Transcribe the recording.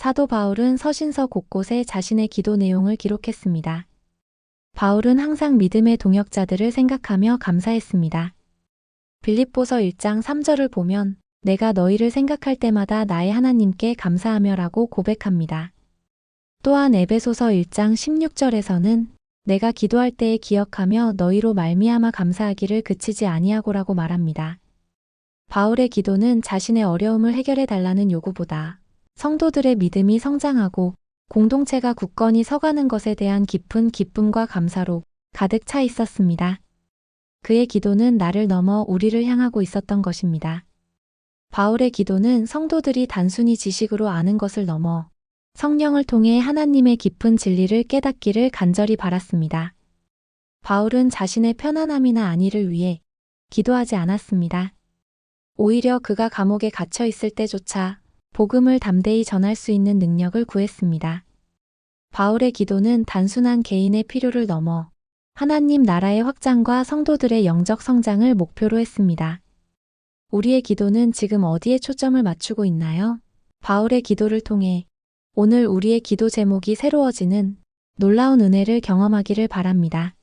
사도 바울은 서신서 곳곳에 자신의 기도 내용을 기록했습니다. 바울은 항상 믿음의 동역자들을 생각하며 감사했습니다. 빌립보서 1장 3절을 보면 내가 너희를 생각할 때마다 나의 하나님께 감사하며라고 고백합니다. 또한 에베소서 1장 16절에서는 내가 기도할 때에 기억하며 너희로 말미암아 감사하기를 그치지 아니하고라고 말합니다. 바울의 기도는 자신의 어려움을 해결해 달라는 요구보다 성도들의 믿음이 성장하고 공동체가 굳건히 서가는 것에 대한 깊은 기쁨과 감사로 가득 차 있었습니다. 그의 기도는 나를 넘어 우리를 향하고 있었던 것입니다. 바울의 기도는 성도들이 단순히 지식으로 아는 것을 넘어 성령을 통해 하나님의 깊은 진리를 깨닫기를 간절히 바랐습니다. 바울은 자신의 편안함이나 안위를 위해 기도하지 않았습니다. 오히려 그가 감옥에 갇혀 있을 때조차 복음을 담대히 전할 수 있는 능력을 구했습니다. 바울의 기도는 단순한 개인의 필요를 넘어 하나님 나라의 확장과 성도들의 영적 성장을 목표로 했습니다. 우리의 기도는 지금 어디에 초점을 맞추고 있나요? 바울의 기도를 통해 오늘 우리의 기도 제목이 새로워지는 놀라운 은혜를 경험하기를 바랍니다.